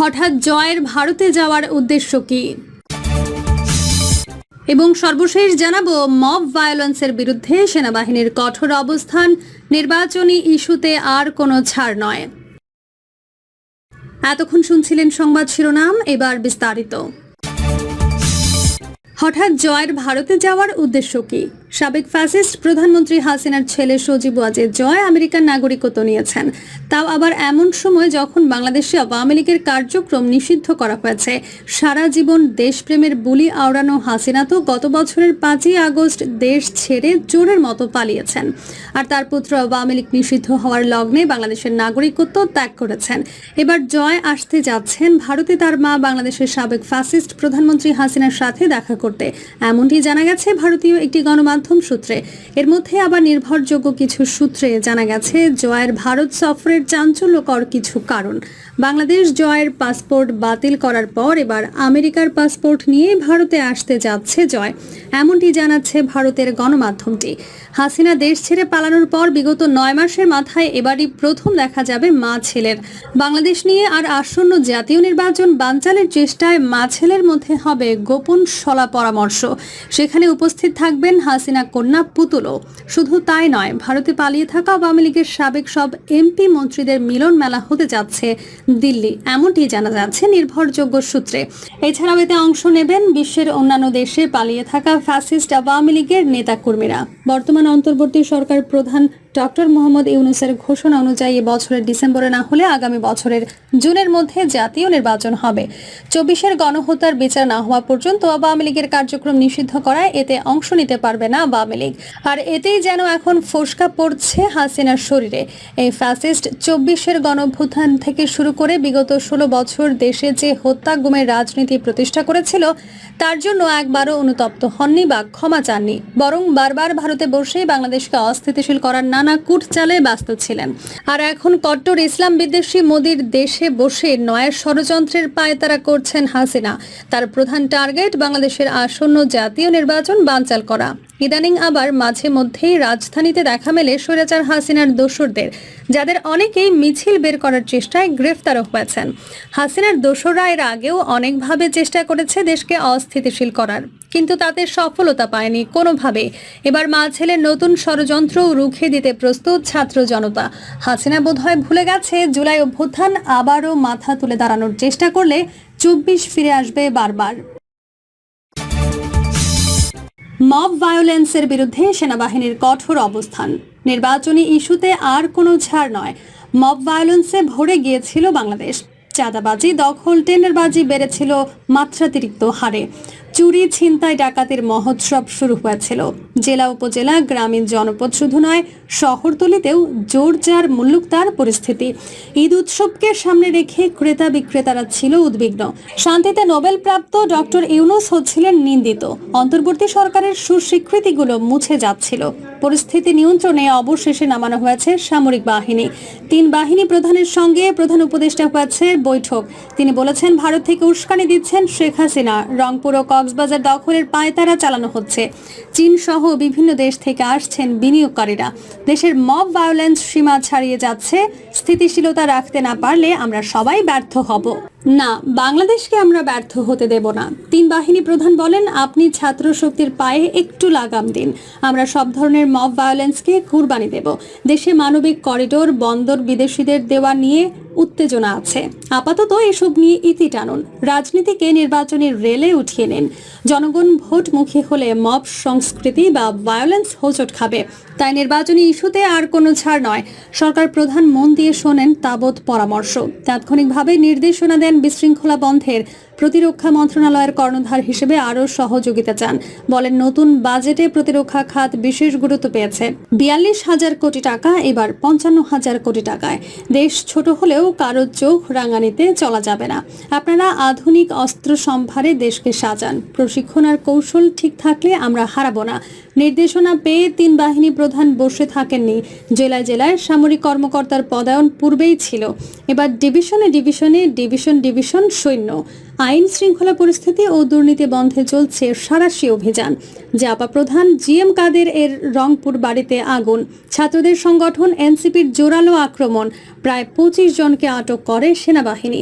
হঠাৎ জয়ের ভারতে যাওয়ার উদ্দেশ্য কি? এবং সর্বশেষ জানাব, মব ভায়োলেন্সের বিরুদ্ধে সেনাবাহিনীর কঠোর অবস্থান, নির্বাচনী ইস্যুতে আর কোনো ছাড় নয়। এতক্ষণ শুনছিলেন সংবাদ শিরোনাম, এবার বিস্তারিত। হঠাৎ জয়ের ভারতে যাওয়ার উদ্দেশ্য কি? সাবেক ফ্যাসিস্ট প্রধানমন্ত্রী হাসিনার ছেলে সজীব ওয়াজেদ জয় আমেরিকার নাগরিকত্ব নিয়েছেন। তাও আবার এমন সময় যখন বাংলাদেশে আওয়ামী লীগের কার্যক্রম নিষিদ্ধ করা হয়েছে, সারা জীবন দেশপ্রেমের বুলি আওড়ানো হাসিনা তো গত বছরের পাঁচই আগস্ট দেশ ছেড়ে চোরের মতো পালিয়েছেন। আর তার পুত্র আওয়ামী লীগ নিষিদ্ধ হওয়ার লগ্নে বাংলাদেশের নাগরিকত্ব ত্যাগ করেছেন। এবার জয় আসতে যাচ্ছেন ভারতে তার মা বাংলাদেশের সাবেক ফ্যাসিস্ট প্রধানমন্ত্রী হাসিনার সাথে দেখা করতে। এমনটি জানা গেছে ভারতীয় একটি গণমাধ্যম সূত্রে। এর মধ্যে আবার নির্ভরযোগ্য কিছু সূত্রে জানা গেছে, জয়ের ভারত সফরের চাঞ্চল্যকর কিছু কারণ। বাংলাদেশ জয়ের পাসপোর্ট বাতিল করার পর এবার আমেরিকার পাসপোর্ট নিয়ে ভারতে আসতে যাচ্ছে জয়, এমনটি জানাচ্ছে ভারতের গণমাধ্যমটি। হাসিনা দেশ ছেড়ে পালানোর পর বিগত নয় মাসের মাথায় এবারই প্রথম দেখা যাবে মা ছেলের। বাংলাদেশ নিয়ে আর আসন্ন জাতীয় নির্বাচন বানচালের চেষ্টায় মা ছেলের মধ্যে হবে গোপন সলা পরামর্শ। সেখানে উপস্থিত থাকবেন হাসিনা কন্যা পুতুলও। শুধু তাই নয়, ভারতে পালিয়ে থাকা আওয়ামী লীগের সাবেক সব এমপি মন্ত্রীদের মিলন মেলা হতে যাচ্ছে দিল্লি, এমনটি জানা যাচ্ছে নির্ভরযোগ্য সূত্রে। এছাড়াও এতে অংশ নেবেন বিশ্বের অন্যান্য দেশে পালিয়ে থাকা ফ্যাসিস্ট আওয়ামী লীগের নেতাকর্মীরা। বর্তমান অন্তর্বর্তী সরকার প্রধান ডক্টর মোহাম্মদ ইউনুসের ঘোষণা অনুযায়ী বছরের ডিসেম্বরে না হলে আগামী বছরের জুনের মধ্যে জাতীয় নির্বাচন হবে। চব্বিশের গণহত্যার বিচার না হওয়া পর্যন্ত আওয়ামী লীগের কার্যক্রম নিষিদ্ধ করায় এতে অংশ নিতে পারবে না আওয়ামী লীগ। আর এতেই যেন এখন ফোসকা পড়ছে হাসিনার শরীরে। এই ফ্যাসিস্ট চব্বিশের গণভ্যুত্থান থেকে শুরু করে বিগত ষোলো বছর দেশে যে হত্যা গুমের রাজনীতি প্রতিষ্ঠা করেছিল, তার জন্য একবারও অনুতপ্ত হননি বা ক্ষমা চাননি। বরং বারবার ভারতে বসেই বাংলাদেশকে অস্থিতিশীল করার নানা কূট চালে ব্যস্ত ছিলেন। আর এখন কট্টর ইসলাম বিদ্বেষী মোদীর দেশে বসে নয়া ষড়যন্ত্রের পায়তারা করছেন হাসিনা। তার প্রধান টার্গেট বাংলাদেশের আসন্ন জাতীয় নির্বাচন বানচাল করা। ইদানিং আবার মাঝে মধ্যেই রাজধানীতে দেখা মেলে স্বৈরাচার হাসিনার দোসরদের, যাদের অনেকেই মিছিল বের করার চেষ্টায় গ্রেফতারও হয়েছেন। হাসিনার দোসররা এর আগেও অনেকভাবে চেষ্টা করেছে দেশকে অস্থিতিশীল করার, কিন্তু তাতে সফলতা পায়নি কোনোভাবে এবার মা ছেলের নতুন ষড়যন্ত্র রুখে দিতে প্রস্তুত ছাত্র জনতা। হাসিনা বোধহয় ভুলে গেছে, জুলাই অভ্যুত্থান আবারও মাথা তুলে দাঁড়ানোর চেষ্টা করলে চব্বিশ ফিরে আসবে বারবার। মব ভায়োলেন্সের বিরুদ্ধে সেনাবাহিনীর কঠোর অবস্থান। নির্বাচনী ইস্যুতে আর কোনো ছাড় নয়। মব ভায়োলেন্সে ভরে গিয়েছিল বাংলাদেশ। চাঁদাবাজি, দখল, টেন্ডারবাজি বেড়েছিল মাত্রাতিরিক্ত হারে। চুরি, ছিনতাই, ডাকাতির মহোৎসব শুরু হয়েছিল। জেলা উপজেলা, গ্রামীণ জনপদ শুধু নয়, শহরতলিতেও জোরজার মুল্লুকতার পরিস্থিতি। ঈদ উৎসবকে সামনে রেখে ক্রেতা বিক্রেতারা ছিল উদ্বিগ্ন। শান্তিতে নোবেল প্রাপ্ত ডক্টর ইউনুস হচ্ছিলেন নিন্দিত। অন্তর্বর্তী সরকারের সুস্বীকৃতিগুলো মুছে যাচ্ছিল। পরিস্থিতি নিয়ন্ত্রণে অবশেষে নামানো হয়েছে সামরিক বাহিনী। তিন বাহিনী প্রধানের সঙ্গে প্রধান উপদেষ্টা হয়েছে বৈঠক। তিনি বলেছেন, ভারত থেকে উস্কানি দিচ্ছেন শেখ হাসিনা। রংপুর ও কক্সবাজার দখলের পায়তারা চালানো হচ্ছে। চীন সহ বিভিন্ন দেশ থেকে আসছেন বিনিয়োগকারীরা। দেশের মব ভায়োলেন্স সীমা ছাড়িয়ে যাচ্ছে। স্থিতিশীলতা রাখতে না পারলে আমরা সবাই ব্যর্থ হব। না, বাংলাদেশকে আমরা ব্যর্থ হতে দেব না। তিন বাহিনী প্রধান বলেন, আপনি ছাত্র শক্তির পায়ে একটু লাগাম দিন। আমরা সব ধরনের মব ভায়োলেন্সকে কুরবানি দেব। দেশে মানবিক করিডোর, বন্দর বিদেশিদের দেওয়া নিয়ে উত্তেজনা আছে। আপাতত এসব নিয়ে ইতি টানুন। রাজনীতিকে নির্বাচনের রেলে উঠিয়ে নিন। জনগণ ভোটমুখী হলে মব সংস্কৃতি বা ভায়োলেন্স হোঁচট খাবে। তাই নির্বাচনী ইস্যুতে আর কোনো ছাড় নয়। সরকার প্রধান মন দিয়ে শোনেন তাবৎ পরামর্শ। তাৎক্ষণিকভাবে নির্দেশনা দেন বিশৃঙ্খলা বন্ধের প্রতিরক্ষা মন্ত্রণালয়ের কর্ণধার হিসেবে আরও সহযোগিতা চান। বলেন, নতুন বাজেটে প্রতিরক্ষা খাত বিশেষ গুরুত্ব পেয়েছে। বিয়াল্লিশ হাজার কোটি টাকা, এবার পঞ্চান্ন হাজার কোটি টাকায়। দেশ ছোট হলেও কারও চোখ রাঙানিতে চলা যাবে না। আপনারা আধুনিক অস্ত্র সম্ভারে দেশকে সাজান। প্রশিক্ষণ আর কৌশল ঠিক থাকলে আমরা হারাবো না। নির্দেশনা পেয়ে তিন বাহিনী প্রধান বসে থাকেননি। জেলায় জেলায় সামরিক কর্মকর্তার পদায়ন পূর্বেই ছিল। এবার ডিভিশনে ডিভিশনে ডিভিশন ডিভিশন সৈন্য। আইন শৃঙ্খলা পরিস্থিতি ও দুর্নীতি বন্ধে চলছে সারাশি অভিযান। জাপা প্রধান জি এম কাদের এর রংপুর বাড়িতে আগুন। ছাত্রদের সংগঠন এনসিপির জোরালো আক্রমণ। প্রায় পঁচিশ জনকে আটক করে সেনাবাহিনী।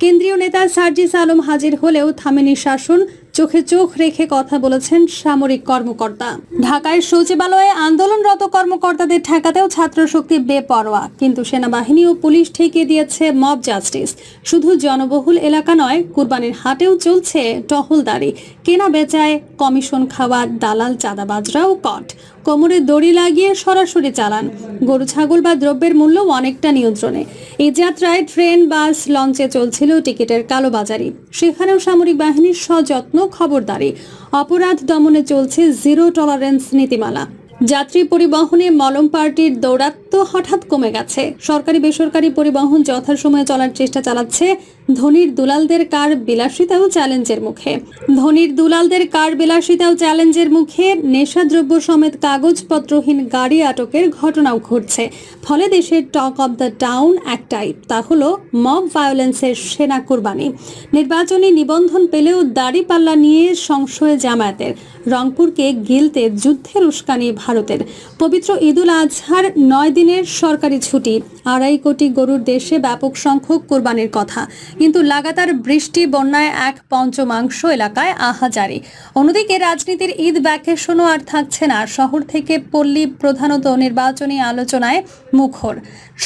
কেন্দ্রীয় নেতা সার্জিস আলম হাজির হলেও থামেনি শাসন। চোখে চোখ রেখে কথা বলেছেন সামরিক কর্মকর্তা। ঢাকায় সচিবালয়ে আন্দোলনরত কর্মকর্তাদের ঠেকাতেও ছাত্র শক্তি বেপরোয়া, কিন্তু সেনাবাহিনী ও পুলিশ ঠেকিয়ে দিয়েছে মব জাস্টিস। শুধু জনবহুল এলাকা নয়, কুরবানির হাটেও চলছে টহলদারি। কেনা বেচায় কমিশন খাওয়া দালাল চাঁদাবাজরাও কট। কোমরে দড়ি লাগিয়ে সরাসরি চালান। গরু, ছাগল বা দ্রব্যের মূল্য অনেকটা নিয়ন্ত্রণে। এই যাত্রায় ট্রেন, বাস, লঞ্চে চলছিল টিকিটের কালোবাজারি। সেখানেও সামরিক বাহিনীর সযত্ন খবরদারি। অপরাধ দমনে চলছে জিরো টলারেন্স নীতিমালা। যাত্রী পরিবহনে মলম পার্টির দৌরাত্ম হঠাৎ কমে গেছে। সরকারি বেসরকারি পরিবহন যথাসময়ে চলার চেষ্টা চালাচ্ছে ধনির দুলালদের কার বিলাসিতাও চ্যালেঞ্জের মুখে? ধনির দুলালদের কার বিলাসিতাও চ্যালেঞ্জের মুখে? নেশাদ্রব্য সমেত কাগজপত্রহীন গাড়ি আটকের ঘটনাও ঘটছে। ফলে দেশের টক অব দ্য টাউন একটাই, তা হলো মব ভায়োলেন্সের সেনা কুরবানি। নির্বাচনী নিবন্ধন পেলেও দাড়ি পাল্লা নিয়ে সংশয় জামায়াতের। রংপুরকে গিলতে যুদ্ধের উস্কানি ভারতের। পবিত্র ঈদুল আজহার নয় দিনের সরকারি ছুটি, আড়াই কোটি গরুর দেশে ব্যাপক সংখ্যক কোরবানির কথা। কিন্তু লাগাতার বৃষ্টি, বন্যায় এক পঞ্চমাংশ এলাকায় আহাজারি। অন্যদিকে রাজনীতির ঈদ ব্যাকেশনও আর থাকছে না। শহর থেকে পল্লী প্রধানত নির্বাচনী আলোচনায় মুখর।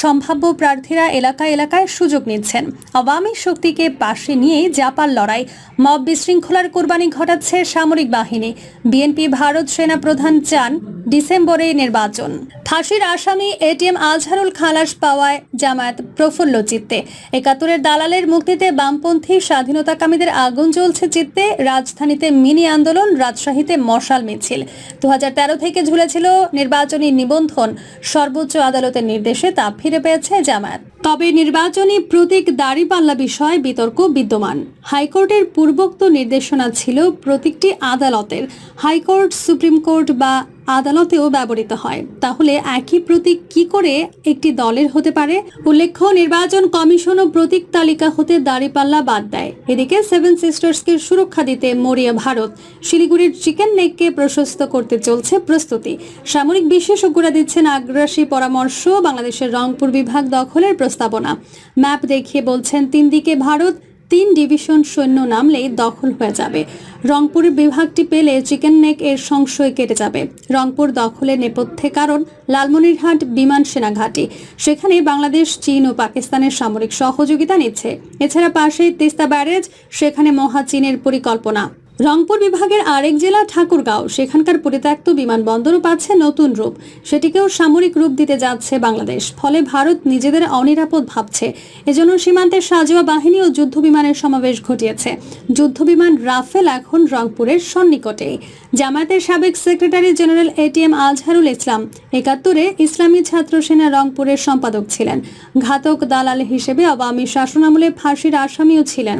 সম্ভাব্য প্রার্থীরা এলাকা এলাকায় সুযোগ নিচ্ছেন। আওয়ামী শক্তিকে পাশে নিয়েই জাপার লড়াই। মব বিশৃঙ্খলার কোরবানি ঘটাচ্ছে সামরিক বাহিনী। বিএনপি ভারত সেনা প্রধান চান ডিসেম্বরে নির্বাচন। ফাঁসির আসামি এটিএম আজহারুল খালাস পাওয়ায় জামায়াত প্রফুল্ল চিত্তে। একাত্তরের দালালের মুক্তিতে বামপন্থী স্বাধীনতাকামীদের আগুন জ্বলছে চিত্তে। রাজধানীতে মিনি আন্দোলন, রাজশাহীতে মশাল মিছিল। দু হাজার তেরো থেকে ঝুলেছিল নির্বাচনী নিবন্ধন। সর্বোচ্চ আদালতের নির্দেশে তা ফিরে পেয়েছে জামায়াত। তবে নির্বাচনী প্রতীক দাড়িপাল্লা বিষয়ে বিতর্ক বিদ্যমান। হাইকোর্টের পূর্বোক্ত নির্দেশনা ছিল প্রতীকটি আদালতের। হাইকোর্ট, সুপ্রিম কোর্ট বা আদালতেও ব্যবহৃত হয়। তাহলে একই প্রতীক কি করে একটি দলের হতে পারে? উল্লেখ্য, নির্বাচন কমিশনও প্রতীক তালিকা হতে দাঁড়িপাল্লা বাদ দেয়। এদিকে সেভেন সিস্টার্সকে সুরক্ষা দিতে মরিয়া ভারত। শিলিগুড়ির চিকেন নেককে প্রশস্ত করতে চলছে প্রস্তুতি। সামরিক বিশেষজ্ঞরা দিচ্ছেন আগ্রাসী পরামর্শ বাংলাদেশের রংপুর বিভাগ দখলের প্রস্তাবনা। ম্যাপ দেখিয়ে বলছেন তিন দিকে ভারত তিন ডিভিশন সৈন্য নামলেই দখল হয়ে যাবে। রংপুর বিভাগটি পেলে চিকেন নেক এর সংশয় কেটে যাবে। রংপুর দখলের নেপথ্যে কারণ লালমনিরহাট বিমান সেনা ঘাঁটি। সেখানে বাংলাদেশ, চীন ও পাকিস্তানের সামরিক সহযোগিতা নিচ্ছে। এছাড়া পাশেই তিস্তা ব্যারেজ, সেখানে মহা চীনের পরিকল্পনা। রংপুর বিভাগের আরেক জেলা ঠাকুরগাঁও। সেখানকার পরিত্যক্ত বিমানবন্দরও পাচ্ছে নতুন রূপ। সেটিকেও সামরিক রূপ দিতে যাচ্ছে বাংলাদেশ। ফলে ভারত নিজেদের অনিরাপদ ভাবছে। এজন্য সীমান্তের সাজোয়া বাহিনী ও যুদ্ধ বিমানের সমাবেশ ঘটিয়েছে। যুদ্ধ বিমান রাফেল এখন রংপুরের সন্নিকটে। জামায়াতের সাবেক secretary general ATM Azharul Islam একাত্তরে ইসলামী ছাত্র সেনা রংপুরের সম্পাদক ছিলেন। ঘাতক দালাল হিসেবে আওয়ামী শাসনামলে ফাঁসির আসামিও ছিলেন।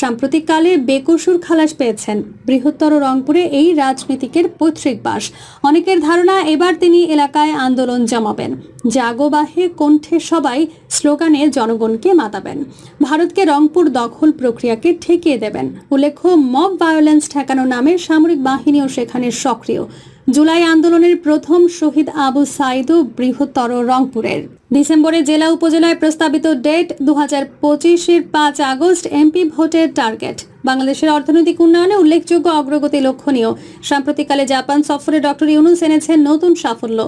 সাম্প্রতিককালে বেকসুর খালাস পেয়েছেন। বৃহত্তর রংপুরে এই রাজনীতিকের পৈতৃক বাস। অনেকের ধারণা এবার তিনি এলাকায় আন্দোলন জমাবেন। জাগোবাহে কণ্ঠে সবাই স্লোগানে জনগণকে মাতাবেন। ভারতকে রংপুর দখল প্রক্রিয়াকে ঠেকিয়ে দেবেন। উল্লেখ্য, মব ভায়োলেন্স ঠেকানো নামে সামরিক বাহিনীও সেখানে সক্রিয়। জুলাই আন্দোলনের প্রথম শহীদ আবু সাইদও বৃহত্তর রংপুরের। ডিসেম্বরে জেলা উপজেলায় প্রস্তাবিত ডেট দু হাজার পঁচিশের পাঁচ আগস্ট এমপি ভোটের টার্গেট। বাংলাদেশের অর্থনৈতিক উন্নয়নে উল্লেখযোগ্য অগ্রগতি লক্ষণীয়। সাম্প্রতিককালে জাপান সফরে ডক্টর ইউনুস এনেছেন নতুন সাফল্য।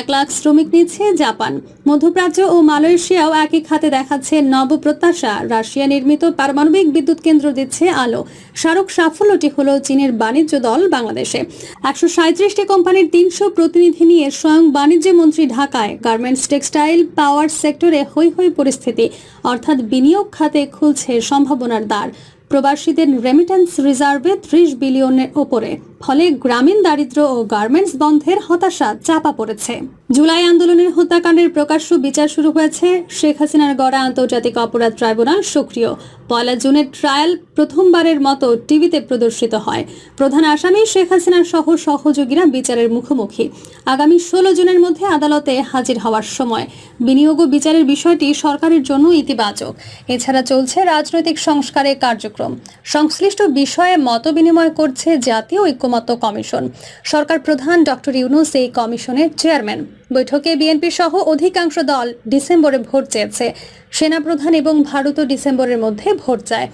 এক লাখ শ্রমিক নিচ্ছে জাপান। মধ্যপ্রাচ্য ও মালয়েশিয়াও একই খাতে দেখাচ্ছে নব প্রত্যাশা। রাশিয়া নির্মিত পারমাণবিক বিদ্যুৎ কেন্দ্র দিচ্ছে আলো। স্মারক সাফল্যটি হল চীনের বাণিজ্য দল বাংলাদেশে। একশো সাঁত্রিশটি কোম্পানির তিনশো প্রতিনিধি নিয়ে স্বয়ং বাণিজ্য মন্ত্রী ঢাকায়। গার্মেন্টস, টেক্সটাইল, পাওয়ার সেক্টরে হৈ হৈ পরিস্থিতি। অর্থাৎ বিনিয়োগ খাতে খুলছে সম্ভাবনার দ্বার। প্রবাসীদের রেমিটেন্স রিজার্ভে ত্রিশ বিলিয়নের ওপরে ফলে গ্রামীণ দারিদ্র্য ও গার্মেন্টস বন্ধের হতাশা চাপা পড়েছে। জুলাই আন্দোলনের হত্যাকাণ্ডের প্রকাশ্য বিচার শুরু হয়েছে। শেখ হাসিনার গড়া আন্তর্জাতিক অপরাধ ট্রাইব্যুনাল সক্রিয়। পয়লা জুনের ট্রায়াল প্রথমবারের মতো টিভিতে প্রদর্শিত হয়। প্রধান আসামি শেখ হাসিনার সহ সহযোগীরা বিচারের মুখোমুখি। আগামী ষোলো জুনের মধ্যে আদালতে হাজির হওয়ার সময়। বিনিয়োগ ও বিচারের বিষয়টি সরকারের জন্য ইতিবাচক। এছাড়া চলছে রাজনৈতিক সংস্কারের কার্যক্রম। সংশ্লিষ্ট বিষয়ে মতবিনিময় করছে জাতীয় ঐক্যমত্য কমিশন। সরকার প্রধান ডক্টর ইউনুস এই কমিশনের চেয়ারম্যান। বৈঠকে বিএনপি সহ অধিকাংশ দল ডিসেম্বরে ভোট চেয়েছে। সেনাপ্রধান এবং ভারতও ডিসেম্বরের মধ্যে ভোট চায়।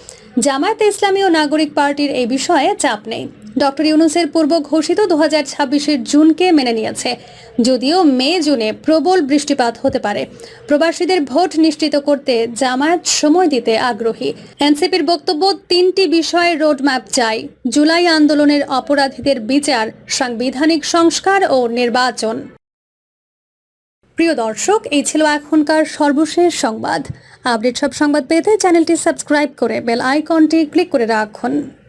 জামায়াতে ইসলামী ও নাগরিক পার্টির এই বিষয়ে চাপ নেই। ডক্টর ইউনুসের পূর্ব ঘোষিত দু হাজার ছাব্বিশের জুনকে মেনে নিয়েছে। যদিও মে জুনে প্রবল বৃষ্টিপাত হতে পারে। প্রবাসীদের ভোট নিশ্চিত করতে জামায়াত সময় দিতে আগ্রহী। এনসিপির বক্তব্য, তিনটি বিষয়ে রোডম্যাপ চাই। জুলাই আন্দোলনের অপরাধীদের বিচার, সাংবিধানিক সংস্কার ও নির্বাচন। প্রিয় দর্শক, এই ছিল এখনকার সর্বশেষ সংবাদ। আপডেট সব সংবাদ পেতে চ্যানেলটি সাবস্ক্রাইব করে বেল আইকনটি ক্লিক করে রাখুন।